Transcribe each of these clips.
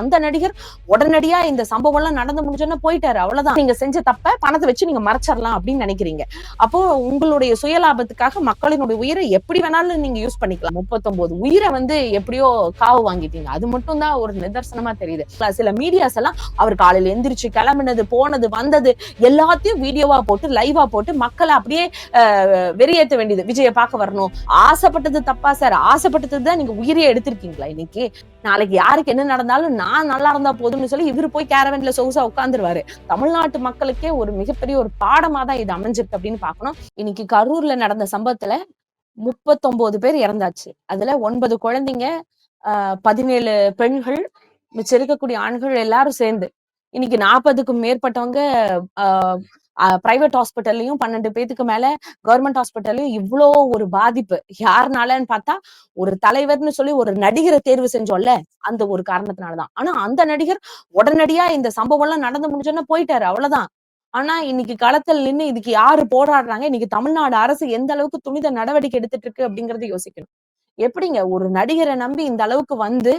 அந்த நடிகர் உடனடியா இந்த சம்பவம் எல்லாம் நடந்து முடிஞ்சோன்னா போயிட்டாரு. அவ்வளவுதான். நீங்க செஞ்ச தப்ப பணத்தை வச்சு நீங்க மறைச்சிடலாம் அப்படின்னு நினைக்கிறீங்க. அப்போ உங்களுடைய சுயலாபத்துக்காக மக்களினுடைய உயிரை எப்படி வேணாலும் நீங்க யூஸ் பண்ணிக்கலாம். முப்பத்தொன்பது உயிரை வந்து எப்படியோ காவு வாங்கிட்டீங்க. அது மட்டும் தான் ஒரு நிதர்சனமா தெரியுது. சில மீடியாஸ் எல்லாம் அவர் காலையில எந்திரிச்சு கிளம்பினது போனது வந்தது எல்லாத்தையும் வீடியோவா போட்டு லைவா போட்டு மக்களை அப்படியே வெறியேற்ற வெறியேத்த வேண்டியது. விஜய பார்க்க வரணும். ஆசைப்பட்டது தப்பா சார் ஆசைப்பட்டது தான் நீங்க உயிரியை எடுத்திருக்கீங்களா இன்னைக்கு? நாளைக்கு யாருக்கு என்ன நடந்தாலும் நான் நல்லா இருந்தா போதும்னு சொல்லி இவர் போய் கேரவன்ல சொகுசா உட்காந்துருவாரு தமிழ்நாட்டு மக்களுக்கே ஒரு மிகப்பெரிய ஒரு பாடமா தான் இது அமைஞ்சிருக்கு அப்படின்னு பாக்கணும் இன்னைக்கு கரூர்ல நடந்த சம்பவத்துல முப்பத்தொன்பது பேர் இறந்தாச்சு. அதுல ஒன்பது குழந்தைங்க ஆஹ் பதினேழு பெண்கள் மிச்சம் இருக்கக்கூடிய ஆண்கள் எல்லாரும் சேர்ந்து இன்னைக்கு நாற்பதுக்கும் மேற்பட்டவங்க பிரைவேட் ஹாஸ்பிட்டல்லையும் பன்னெண்டு பேத்துக்கு மேல கவர்மெண்ட் ஹாஸ்பிட்டல்லையும் இவ்வளோ ஒரு பாதிப்பு. யாருனாலன்னு பார்த்தா ஒரு தலைவர்னு சொல்லி ஒரு நடிகரை தேர்வு செஞ்சோம்ல அந்த ஒரு காரணத்தினாலதான். ஆனா அந்த நடிகர் உடனடியா இந்த சம்பவம் எல்லாம் நடந்து முடிஞ்சோன்னா போயிட்டாரு அவ்வளவுதான். ஆனா இன்னைக்கு களத்தில் நின்னு இதுக்கு யாரு போராடுறாங்க? இன்னைக்கு தமிழ்நாடு அரசு எந்த அளவுக்கு துணித நடவடிக்கை எடுத்துட்டு இருக்கு அப்படிங்கறத யோசிக்கணும். எப்படிங்க? ஒரு நடிகரை நம்பி இந்த அளவுக்கு வந்து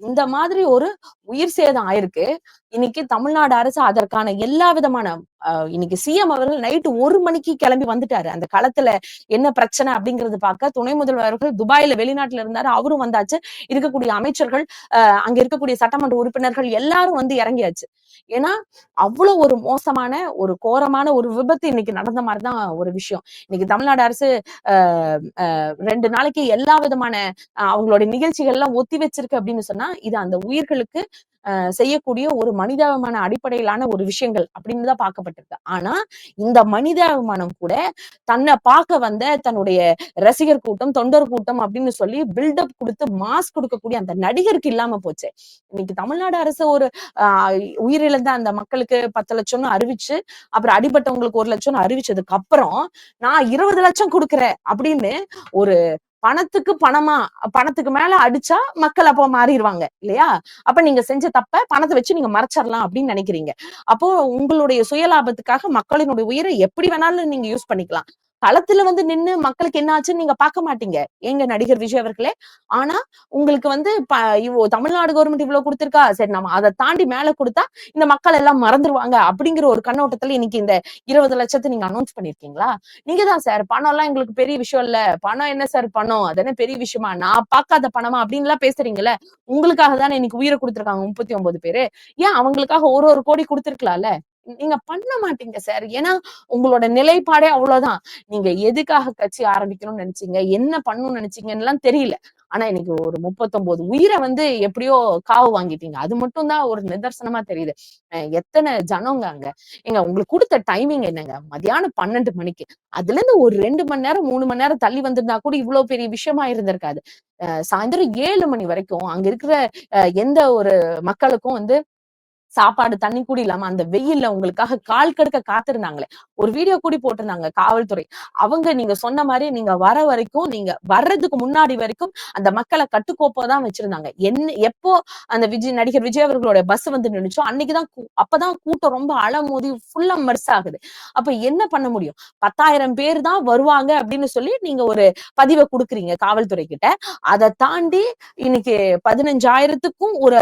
இந்த மாதிரி ஒரு உயிர் சேதம் ஆயிருக்கு. இன்னைக்கு தமிழ்நாடு அரசு அதற்கான எல்லா விதமான இன்னைக்கு சிஎம் அவர்கள் நைட்டு ஒரு மணிக்கு கிளம்பி வந்துட்டாரு. அந்த களத்துல என்ன பிரச்சனை அப்படிங்கறது பார்க்க துணை முதல்வர் அவர்கள் துபாயில வெளிநாட்டுல இருந்தாரு. அவரும் வந்தாச்சு. இருக்கக்கூடிய அமைச்சர்கள் அங்க இருக்கக்கூடிய சட்டமன்ற உறுப்பினர்கள் எல்லாரும் வந்து இறங்கியாச்சு. ஏன்னா அவ்வளவு ஒரு மோசமான ஒரு கோரமான ஒரு விபத்து இன்னைக்கு நடந்த மாதிரிதான் ஒரு விஷயம். இன்னைக்கு தமிழ்நாடு அரசு ஆஹ், ரெண்டு நாளைக்கு எல்லா விதமான ஆஹ், அவங்களுடைய நிகழ்ச்சிகள் எல்லாம் ஒத்தி வச்சிருக்கு அப்படின்னு சொன்னா இது அந்த உயிர்களுக்கு ஆஹ், செய்யக்கூடிய ஒரு மனிதாபிமான அடிப்படையிலான ஒரு விஷயங்கள் அப்படின்னு தான் பார்க்கப்பட்டிருக்கு. ஆனா இந்த மனிதாபிமானம் கூட தன்னை பார்க்க வந்த தன்னுடைய ரசிகர் கூட்டம் தொண்டர் கூட்டம் அப்படின்னு சொல்லி பில்டப் கொடுத்து மாஸ்க் கொடுக்கக்கூடிய அந்த நடிகருக்கு இல்லாம போச்சு. இன்னைக்கு தமிழ்நாடு அரசு ஒரு ஆஹ், உயிரிழந்த அந்த மக்களுக்கு பத்து லட்சம்னு அறிவிச்சு அப்புறம் அடிபட்டவங்களுக்கு ஒரு லட்சம்னு அறிவிச்சதுக்கு அப்புறம் நான் இருபது லட்சம் கொடுக்குறேன் அப்படின்னு ஒரு பணத்துக்கு பணமா பணத்துக்கு மேல அடிச்சா மக்கள் அப்போ மாறிடுவாங்க இல்லையா? அப்ப நீங்க செஞ்ச தப்ப பணத்தை வச்சு நீங்க மறைச்சிடலாம் அப்படின்னு நினைக்கிறீங்க. அப்போ உங்களுடைய சுயலாபத்துக்காக மக்களினுடைய உயிரை எப்படி வேணாலும் நீங்க யூஸ் பண்ணிக்கலாம். களத்துல வந்து நின்னு மக்களுக்கு என்ன ஆச்சுன்னு நீங்க பார்க்க மாட்டீங்க. எங்க நடிகர் விஜய் அவர்களே? ஆனா உங்களுக்கு வந்து ப- தமிழ்நாடு கவர்மெண்ட் இவ்வளவு கொடுத்துருக்கா? சரி நம்ம அதை தாண்டி மேல கொடுத்தா இந்த மக்கள் எல்லாம் மறந்துருவாங்க அப்படிங்கிற ஒரு கண்ணோட்டத்துல இன்னைக்கு இந்த இருபது லட்சத்தை நீங்க அனௌன்ஸ் பண்ணிருக்கீங்களா நீங்க தான் சார் பணம் எல்லாம் எங்களுக்கு பெரிய விஷயம் இல்ல. பணம் என்ன சார் பணம்? அது என்ன பெரிய விஷயமா? நான் பார்க்காத பணமா? அப்படின்னு எல்லாம் பேசுறீங்கல்ல? உங்களுக்காக தானே இன்னைக்கு உயிரை கொடுத்துருக்காங்க முப்பத்தி ஒன்பது பேரு. ஏன் அவங்களுக்காக ஒரு ஒரு கோடி கொடுத்துருக்கலாம்ல? நீங்க பண்ண மாட்டீங்க சார் ஏன்னா உங்களோட நிலைப்பாடே அவ்வளவுதான். நீங்க எதுக்காக கட்சி ஆரம்பிக்கணும்னு நினைச்சீங்க? என்ன பண்ணணும்னு நினைச்சீங்கன்னு எல்லாம் தெரியல. ஆனா இன்னைக்கு ஒரு முப்பத்தொன்பது உயிரை வந்து எப்படியோ காவு வாங்கிட்டீங்க. அது மட்டும் தான் ஒரு நிதர்சனமா தெரியுது. அஹ் எத்தனை ஜனங்க அங்க? எங்க உங்களுக்கு கொடுத்த டைமிங் என்னங்க? மதியானம் பன்னெண்டு மணிக்கு. அதுல இருந்து ஒரு ரெண்டு மணி நேரம் மூணு மணி நேரம் தள்ளி வந்திருந்தா கூட இவ்வளவு பெரிய விஷயமா இருந்திருக்காது. அஹ் சாயந்தரம் ஏழு மணி வரைக்கும் அங்க இருக்கிற அஹ் எந்த ஒரு மக்களுக்கும் வந்து சாப்பாடு தண்ணி கூட இல்லாம அந்த வெயில்ல உங்களுக்காக கால் கடுக்க காத்திருந்தாங்களே. ஒரு வீடியோ கூடி போட்டிருந்தாங்க காவல்துறை. அவங்க நீங்க சொன்ன மாதிரி நீங்க வர வரைக்கும் நீங்க வர்றதுக்கு முன்னாடி வரைக்கும் அந்த மக்களை கட்டுக்கோப்பா தான் வச்சிருந்தாங்க. என்ன எப்போ அந்த விஜய் நடிகர் விஜய் அவர்களோட பஸ் வந்து நின்னுச்சோ அன்னைக்குதான் அப்பதான் கூட்டம் ரொம்ப அலமோதி ஃபுல்லா மர்ஸ் ஆகுது. அப்ப என்ன பண்ண முடியும்? பத்தாயிரம் பேர் தான் வருவாங்க அப்படின்னு சொல்லி நீங்க ஒரு பதிவை கொடுக்குறீங்க காவல்துறை கிட்ட. அதை தாண்டி இன்னைக்கு பதினஞ்சாயிரத்துக்கும் ஒரு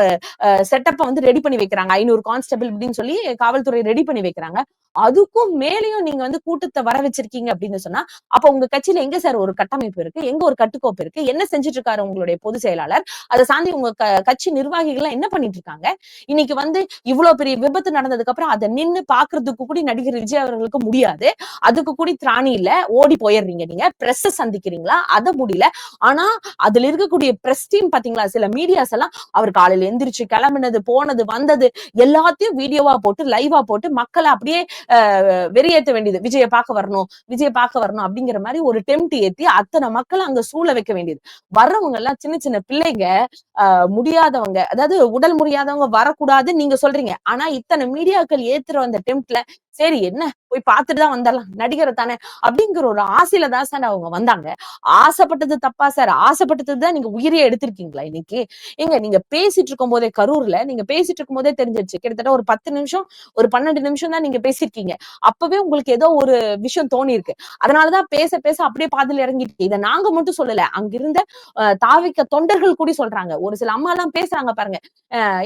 செட்டப்பை வந்து ரெடி பண்ணி வைக்கிறாங்க. ஐநூறு கான்ஸ்டபிள் அப்படின்னு சொல்லி காவல்துறை ரெடி பண்ணி வைக்கிறாங்க. அதுக்கும் மேலேயும் நீங்க வந்து கூட்டத்தை வர வச்சிருக்கீங்க அப்படின்னு சொன்னா அப்ப உங்க கட்சியில எங்க சார் ஒரு கட்டமைப்பு இருக்கு? எங்க ஒரு கட்டுக்கோப்பு இருக்கு? என்ன செஞ்சுட்டு இருக்காரு உங்களுடைய பொதுச் செயலாளர்? அதை சாந்தி உங்க க- கட்சி நிர்வாகிகள் என்ன பண்ணிட்டு இருக்காங்க இன்னைக்கு வந்து இவ்வளவு பெரிய விபத்து நடந்ததுக்கு அப்புறம் அதை நின்னு பாக்குறதுக்கு கூட நடிகர் விஜய் அவர்களுக்கு முடியாது. அதுக்கு கூட திராணி இல்ல. ஓடி போயிடுறீங்க நீங்க. பிரஸ் சந்திக்கிறீங்களா? அதை முடியல. ஆனா அதுல இருக்கக்கூடிய பிரஸ் டீம் பாத்தீங்களா? சில மீடியாஸ் எல்லாம் அவர் காலையில எந்திரிச்சு கிளம்பினது போனது வந்தது எல்லாத்தையும் வீடியோவா போட்டு லைவா போட்டு மக்களை அப்படியே வெறியேற்ற வெறியேத்த வேண்டியது. விஜய பார்க்க வரணும் விஜய பார்க்க வரணும் அப்படிங்கிற மாதிரி ஒரு டெம்ட் ஏத்தி அத்தனை மக்களை அங்க சூழ வைக்க வேண்டியது. வர்றவங்க எல்லாம் சின்ன சின்ன பிள்ளைங்க ஆஹ், முடியாதவங்க அதாவது உடல் முடியாதவங்க வரக்கூடாதுன்னு நீங்க சொல்றீங்க. ஆனா இத்தனை மீடியாக்கள் ஏத்துற அந்த டெம்ட்ல சரி என்ன? போய் பார்த்துட்டு தான் வந்துடலாம் நடிகரை தானே? அப்படிங்கிற ஒரு ஆசையில தான் சார் அவங்க வந்தாங்க. ஆசைப்பட்டது தப்பா சார்? ஆசைப்பட்டது தான் நீங்க உயிரியே எடுத்திருக்கீங்களா இன்னைக்கு? எங்க நீங்க பேசிட்டு இருக்கும் போதே கரூர்ல நீங்க பேசிட்டு இருக்கும் போதே தெரிஞ்சிருச்சு. கிட்டத்தட்ட ஒரு பத்து நிமிஷம் ஒரு பன்னெண்டு நிமிஷம் தான் நீங்க பேசியிருக்கீங்க. அப்பவே உங்களுக்கு ஏதோ ஒரு விஷயம் தோணி இருக்கு அதனாலதான் பேச பேச அப்படியே பாதியில் இறங்கிட்டு இதை நாங்க மட்டும் சொல்லல. அங்கிருந்த தாவிக்க தொண்டர்கள் கூட சொல்றாங்க. ஒரு சில அம்மா எல்லாம் பேசுறாங்க பாருங்க.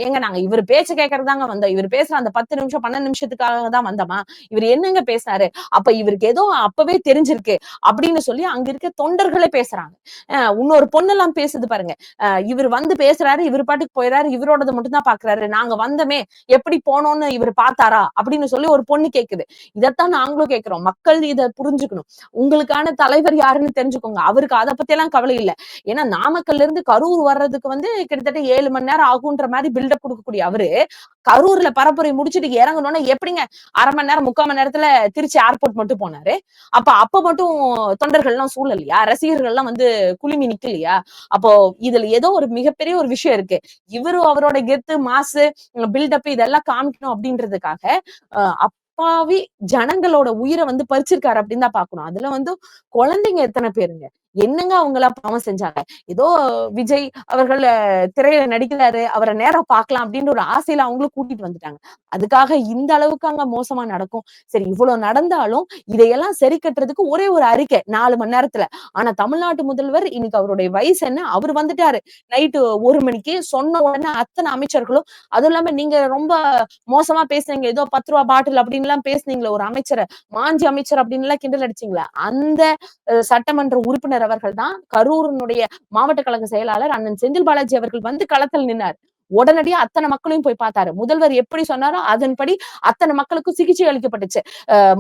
எங்க நாங்க இவர் பேச்ச கேட்கறதாங்க வந்தோம். இவர் பேசுற அந்த பத்து நிமிஷம் பன்னெண்டு நிமிஷத்துக்காக தான் வந்தோமா? இவர் என்னங்க பேசினாரு அப்ப இவருக்கு ஏதோ அப்பவே தெரிஞ்சிருக்கு அப்படின்னு சொல்லி அங்க இருக்க தொண்டர்களே பேசுறாங்க. இன்னொரு பொண்ணெல்லாம் பேசுது பாருங்க. இவர் வந்து பேசுறாரு இவர் பாட்டுக்கு போயிறாரு இவரோடது மட்டும் தான் பாக்குறாரு. நாங்க வந்தமே எப்படி போனோம்னு இவர் பார்த்தாரா? அப்படின்னு சொல்லி ஒரு பொண்ணு கேக்குது. இதைத்தான் நாங்களும் கேட்கிறோம் மக்கள் இதை புரிஞ்சுக்கணும். உங்களுக்கான தலைவர் யாருன்னு தெரிஞ்சுக்கோங்க. அவருக்கு அதை பத்தி எல்லாம் கவலை இல்லை. ஏன்னா நாமக்கல்ல இருந்து கரூர் வர்றதுக்கு வந்து கிட்டத்தட்ட ஏழு மணி நேரம் ஆகுன்ற மாதிரி பில்டப் கொடுக்கக்கூடிய அவரு கரூர்ல பரப்புரை முடிச்சுட்டு இறங்கணும்னா எப்படிங்க? அரை மணி நேரம் முக்கால் மணி நேரத்துல திருச்சி ஏர்போர்ட் மட்டும் போனாரு. அப்ப அப்ப மட்டும் தொண்டர்கள் எல்லாம் சூழலையா? ரசிகர்கள் எல்லாம் வந்து குழுமி நிக்கலையா? அப்போ இதுல ஏதோ ஒரு மிகப்பெரிய ஒரு விஷயம் இருக்கு. இவரு அவரோட கெத்து மாசு பில்டப் இதெல்லாம் காமிக்கணும் அப்படின்றதுக்காக அப்பாவி ஜனங்களோட உயிரை வந்து பறிச்சிருக்காரு அப்படின்னு தான் பாக்கணும் அதுல வந்து குழந்தைங்க எத்தனை பேருங்க? என்னங்க அவங்க எல்லாம் பாவம் செஞ்சாங்க? ஏதோ விஜய் அவர்கள் திரையில நடிக்கிறாரு அவரை நேரம் பார்க்கலாம் அப்படின்ற ஒரு ஆசையில அவங்களும் கூட்டிட்டு வந்துட்டாங்க. அதுக்காக இந்த அளவுக்கு அங்க மோசமா நடக்கும். சரி இவ்வளவு நடந்தாலும் இதையெல்லாம் சரி கட்டுறதுக்கு ஒரே ஒரு அறிக்கை நாலு மணி நேரத்துல. ஆனா தமிழ்நாட்டு முதல்வர் இன்னைக்கு அவருடைய வயசு என்ன? அவர் வந்துட்டாரு. நைட்டு ஒரு மணிக்கு சொன்ன உடனே அத்தனை அமைச்சர்களும் அதுவும் இல்லாம நீங்க ரொம்ப மோசமா பேசுனீங்க. ஏதோ பத்து ரூபா பாட்டில் அப்படின்னு எல்லாம் பேசுனீங்களே ஒரு அமைச்சரை மாஞ்சி அமைச்சர் அப்படின்னு எல்லாம் கிண்டல் அடிச்சீங்களா அந்த சட்டமன்ற உறுப்பினர் அவர்கள் தான் கரூரினுடைய மாவட்ட கழக செயலாளர் அண்ணன் செந்தில் பாலாஜி அவர்கள் வந்து களத்தில் நின்னார். உடனடியா அத்தனை மக்களையும் போய் பார்த்தாரு. முதல்வர் எப்படி சொன்னாரோ அதன்படி அத்தனை மக்களுக்கும் சிகிச்சை அளிக்கப்பட்டுச்சு.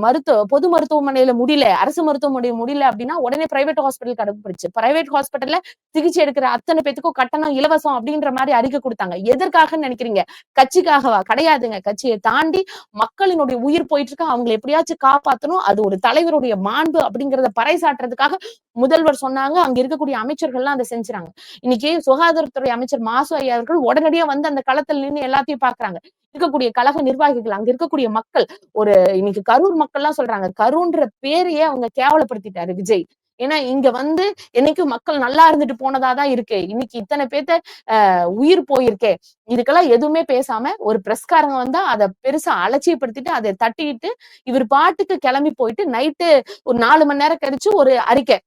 மருத்துவ பொது மருத்துவமனையில முடியல அரசு மருத்துவமனை முடியல அப்படின்னா உடனே பிரைவேட் ஹாஸ்பிட்டலுக்கு அனுப்பிடுச்சு. பிரைவேட் ஹாஸ்பிட்டல்ல சிகிச்சை எடுக்கிற அத்தனை பேத்துக்கும் கட்டணம் இலவசம் அப்படின்ற மாதிரி அறிக்கை கொடுத்தாங்க. எதற்காக நினைக்கிறீங்க? கட்சிக்காகவா? கிடையாதுங்க. கட்சியை தாண்டி மக்களினுடைய உயிர் போயிட்டு இருக்கு. அவங்களை எப்படியாச்சும் காப்பாத்தணும். அது ஒரு தலைவருடைய மாண்பு அப்படிங்கறத பறைசாட்டுறதுக்காக முதல்வர் சொன்னாங்க. அங்க இருக்கக்கூடிய அமைச்சர்கள்லாம் அதை செஞ்சுறாங்க. இன்னைக்கு சுகாதாரத்துறை அமைச்சர் மாசு ஐயா அவர்கள் உடனடியா வந்து அந்த களத்துல நின்று எல்லாத்தையும் பாக்குறாங்க. இருக்கக்கூடிய கழக நிர்வாகிகள் அங்க இருக்கக்கூடிய மக்கள் ஒரு இன்னைக்கு கரூர் மக்கள் எல்லாம் சொல்றாங்க கரூன்ற பேரையே அவங்க கேவலப்படுத்திட்டாரு விஜய். ஏன்னா இங்க வந்து என்னைக்கு மக்கள் நல்லா இருந்துட்டு போனதாதான் இருக்கு. இன்னைக்கு இத்தனை பேத்த அஹ் உயிர் போயிருக்கே. இதுக்கெல்லாம் எதுவுமே பேசாம ஒரு பிரஸ்காரங்க வந்தா அதை பெருசா அலட்சியப்படுத்திட்டு அதை தட்டிட்டு இவர் பாட்டுக்கு கிளம்பி போயிட்டு நைட்டு ஒரு நாலு மணி நேரம் கழிச்சு ஒரு அறிக்கை.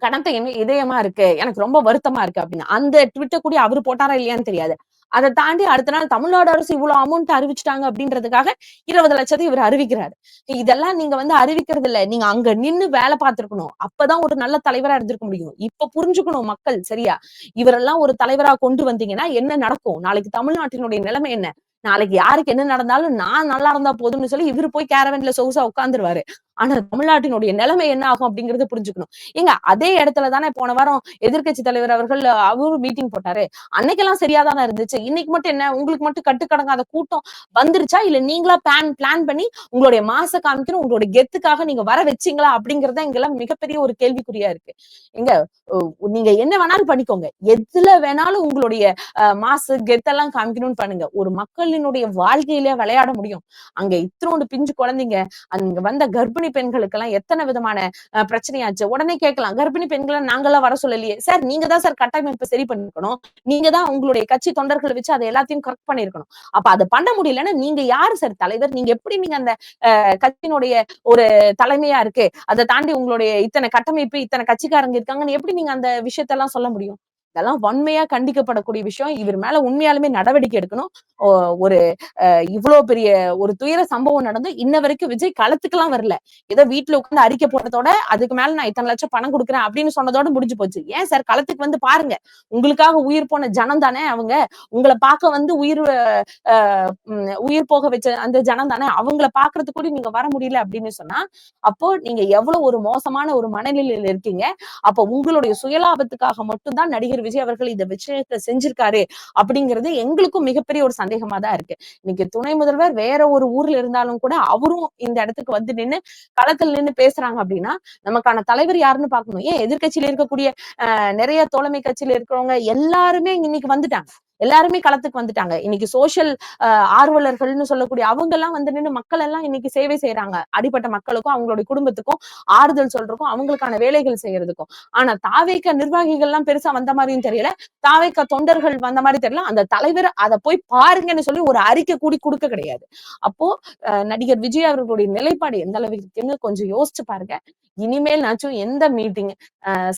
கணத்தை என்ன இதயமா இருக்கு எனக்கு ரொம்ப வருத்தமா இருக்கு அப்படின்னு. அந்த ட்விட்டர் கூட அவரு போட்டாரா இல்லையான்னு தெரியாது. அதை தாண்டி அடுத்த நாள் தமிழ்நாடு அரசு இவ்வளவு அமௌண்ட் அறிவிச்சிட்டாங்க அப்படின்றதுக்காக இருபது லட்சத்தை இவர் அறிவிக்கிறாரு. இதெல்லாம் நீங்க வந்து அறிவிக்கிறது இல்ல. நீங்க அங்க நின்னு வேலை பார்த்திருக்கணும். அப்பதான் ஒரு நல்ல தலைவரா இருந்திருக்க முடியும். இப்ப புரிஞ்சுக்கணும் மக்கள் சரியா? இவரெல்லாம் ஒரு தலைவரா கொண்டு வந்தீங்கன்னா என்ன நடக்கும்? நாளைக்கு தமிழ்நாட்டினுடைய நிலைமை என்ன? நாளைக்கு யாருக்கு என்ன நடந்தாலும் நான் நல்லா இருந்தா போதும்னு சொல்லி இவரு போய் கேரவன்ல சொகுசா உட்காந்துருவாரு ஆனா தமிழ்நாட்டினுடைய நிலைமை என்ன ஆகும் அப்படிங்கறத புரிஞ்சுக்கணும். ஏங்க அதே இடத்துல தானே போன வாரம் எதிர்க்கட்சி தலைவர் அவர்கள் அவரும் மீட்டிங் போட்டாரு. அன்னைக்கெல்லாம் சரியா தானே இருந்துச்சு. இன்னைக்கு மட்டும் என்ன? உங்களுக்கு மட்டும் கட்டுக்கடங்காத கூட்டம் வந்துருச்சா? இல்ல நீங்களா பிளான் பிளான் பண்ணி உங்களுடைய மாச காமிக்கணும் உங்களுடைய கெத்துக்காக நீங்க வர வச்சீங்களா? அப்படிங்கறத இங்கெல்லாம் மிகப்பெரிய ஒரு கேள்விக்குறியா இருக்கு. எங்க நீங்க என்ன வேணாலும் பண்ணிக்கோங்க. எதுல வேணாலும் உங்களுடைய மாசு கெத்தெல்லாம் காமிக்கணும்னு பண்ணுங்க. ஒரு மக்களினுடைய வாழ்க்கையில விளையாட முடியும். அங்க இத்தனோண்டு பிஞ்சு குழந்தைங்க அங்க வந்த கர்ப்பிணி பெண்களுக்கு எல்லாம் எத்தனை விதமான பிரச்சனையாச்சு? உடனே கேட்கலாம். கர்ப்பிணி பெண்களை நாங்கெல்லாம் வர சொல்லலையே. சார் நீங்க தான் சார் கட்டமைப்பு சரி பண்ணிருக்கணும் நீங்க தான் உங்களுடைய கட்சி தொண்டர்களை வச்சு அதை எல்லாத்தையும் கரெக்ட் பண்ணிருக்கணும் அப்ப அதை பண்ண முடியலன்னா நீங்க யாரு சார் தலைவர்? நீங்க எப்படி நீங்க அந்த அஹ், கட்சியினுடைய ஒரு தலைமையா இருக்கு? அதை தாண்டி உங்களுடைய இத்தனை கட்டமைப்பு இத்தனை கட்சிக்காரங்க இருக்காங்கன்னு எப்படி நீங்க அந்த விஷயத்தெல்லாம் சொல்ல முடியும்? இதெல்லாம் வன்மையா கண்டிக்கப்படக்கூடிய விஷயம். இவர் மேல உண்மையாலுமே நடவடிக்கை எடுக்கணும். ஒரு இவ்வளவு பெரிய ஒரு துயர சம்பவம் நடந்து இன்ன வரைக்கும் விஜய் களத்துக்கெல்லாம் வரல. ஏதோ வீட்டுல உட்காந்து அறிக்கை போட்டதோட அதுக்கு மேல நான் இத்தனை லட்சம் பணம் கொடுக்குறேன் அப்படின்னு சொன்னதோட முடிஞ்சு போச்சு. ஏன் சார் களத்துக்கு வந்து பாருங்க. உங்களுக்காக உயிர் போன ஜனம் தானே அவங்க. உங்களை பார்க்க வந்து உயிர் உம், உயிர் போக வச்ச அந்த ஜனம் தானே. அவங்கள பாக்குறதுக்கு கூட நீங்க வர முடியல அப்படின்னு சொன்னா அப்போ நீங்க எவ்வளவு ஒரு மோசமான ஒரு மனநிலையில இருக்கீங்க. அப்ப உங்களுடைய சுயலாபத்துக்காக மட்டும்தான் நடிகர் விஜய் அவர்கள் இந்த விஷயத்தை செஞ்சிருக்காரு அப்படிங்கிறது எங்களுக்கும் மிகப்பெரிய ஒரு சந்தேகமா தான் இருக்கு. இன்னைக்கு துணை முதல்வர் வேற ஒரு ஊர்ல இருந்தாலும் கூட அவரும் இந்த இடத்துக்கு வந்து நின்னு களத்தில் நின்னு பேசுறாங்க அப்படின்னா நமக்கான தலைவர் யாருன்னு பாக்கணும் ஏன் எதிர்க்கட்சியில இருக்கக்கூடிய அஹ், நிறைய தோழமை கட்சியில இருக்கிறவங்க எல்லாருமே இன்னைக்கு வந்துட்டாங்க. எல்லாருமே களத்துக்கு வந்துட்டாங்க. இன்னைக்கு சோசியல் ஆர்வலர்கள்னு சொல்லக்கூடிய அவங்க எல்லாம் வந்து நின்று மக்கள் எல்லாம் இன்னைக்கு சேவை செய்யறாங்க அடிப்பட்ட மக்களுக்கும் அவங்களுடைய குடும்பத்துக்கும் ஆறுதல் சொல்றதுக்கும் அவங்களுக்கான வேலைகள் செய்யறதுக்கும். ஆனா தாவேக்க நிர்வாகிகள் எல்லாம் பெருசா வந்த மாதிரியும் தெரியல. தாவேக்க தொண்டர்கள் வந்த மாதிரி தெரியல. அந்த தலைவர் அதை போய் பாருங்கன்னு சொல்லி ஒரு அறிக்கை கூடி கொடுக்க கிடையாது. அப்போ அஹ், நடிகர் விஜய் அவர்களுடைய நிலைப்பாடு எந்த அளவுக்கு கொஞ்சம் யோசிச்சு பாருங்க. இனிமேல் நாச்சும் எந்த மீட்டிங்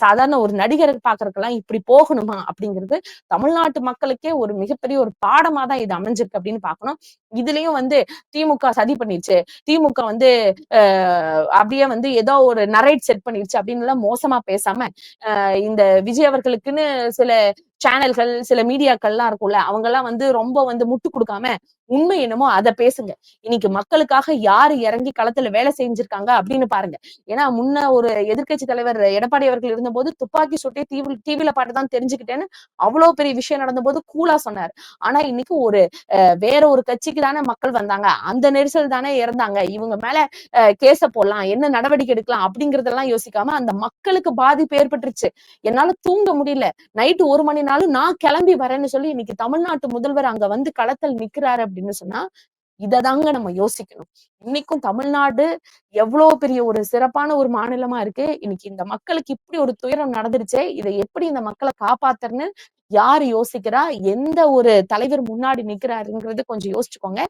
சாதாரண ஒரு நடிகரை பாக்குறதுக்கெல்லாம் இப்படி போகணுமா அப்படிங்கிறது தமிழ்நாட்டு மக்களுக்கே ஒரு மிகப்பெரிய ஒரு பாடமா தான் இது அமைஞ்சிருக்கு அப்படின்னு பார்க்கணும். இதுலயும் வந்து திமுக சதி பண்ணிருச்சு. திமுக வந்து அப்படியே வந்து ஏதோ ஒரு நரைட் செட் பண்ணிருச்சு அப்படின்னு எல்லாம் மோசமா பேசாம இந்த விஜய் அவர்களுக்குன்னு சில சேனல்கள் சில மீடியாக்கள்லாம் இருக்கும்ல அவங்க எல்லாம் வந்து ரொம்ப வந்து முட்டு கொடுக்காம உண்மை என்னமோ அதை பேசுங்க. இன்னைக்கு மக்களுக்காக யாரு இறங்கி களத்துல வேலை செஞ்சிருக்காங்க அப்படின்னு பாருங்க. ஏன்னா முன்ன ஒரு எதிர்க்கட்சி தலைவர் எடப்பாடி அவர்கள் இருந்தபோது துப்பாக்கி சுட்டி டிவி டிவில பாட்டு தான் தெரிஞ்சுக்கிட்டேன்னு அவ்வளவு பெரிய விஷயம் நடந்தபோது கூலா சொன்னார். ஆனா இன்னைக்கு ஒரு வேற ஒரு கட்சிக்கு தானே மக்கள் வந்தாங்க. அந்த நெரிசல் தானே இறந்தாங்க. இவங்க மேல கேச போடலாம் என்ன நடவடிக்கை எடுக்கலாம் அப்படிங்கறதெல்லாம் யோசிக்காம அந்த மக்களுக்கு பாதிப்பு ஏற்பட்டுருச்சு. என்னால தூங்க முடியல. நைட்டு ஒரு மணி நேரம் நாளும் நான் கிளம்பி வரேன்னு சொல்லி இன்னைக்கு தமிழ்நாட்டு முதல்வர் அங்க வந்து களத்தில் நிக்கிறாரு அப்படின்னு சொன்னா இததாங்க நம்ம யோசிக்கணும். இன்னைக்கும் தமிழ்நாடு எவ்வளவு பெரிய ஒரு சிறப்பான ஒரு மாநிலமா இருக்கு. இன்னைக்கு இந்த மக்களுக்கு இப்படி ஒரு துயரம் நடந்துருச்சே இதை எப்படி இந்த மக்களை காப்பாத்துறன்னு யாரு யோசிக்கிறா? எந்த ஒரு தலைவர் முன்னாடி நிக்கிறாருங்கிறது கொஞ்சம் யோசிச்சுக்கோங்க.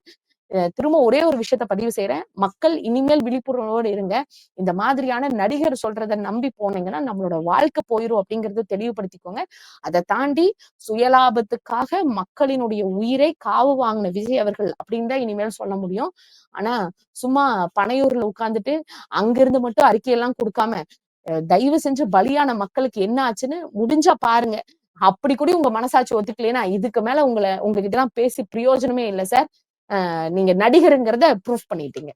திரும்ப ஒரே ஒரு விஷயத்த பதிவு செய்யறேன் மக்கள் இனிமேல் விழிப்புணர்வோடு இருங்க. இந்த மாதிரியான நடிகர் சொல்றதை நம்பி போனீங்கன்னா நம்மளோட வாழ்க்கை போயிரும் அப்படிங்கறத தெளிவுபடுத்திக்கோங்க. அதை தாண்டி சுயலாபத்துக்காக மக்களினுடைய உயிரை காவு வாங்கின விஜய் அவர்கள் அப்படின்னு தான் இனிமேல் சொல்ல முடியும். ஆனா சும்மா பனையூர்ல உட்கார்ந்துட்டு அங்கிருந்து மட்டும் அறிக்கையெல்லாம் கொடுக்காம தயவு செஞ்சு பலியான மக்களுக்கு என்ன ஆச்சுன்னு முடிஞ்சா பாருங்க. அப்படி கூட உங்க மனசாட்சி ஒத்துக்கலைன்னா இதுக்கு மேல உங்களை உங்ககிட்ட எல்லாம் பேசி பிரயோஜனமே இல்லை சார். நீங்க நடிகருங்கிறத ப்ரூஃப் பண்ணிட்டீங்க.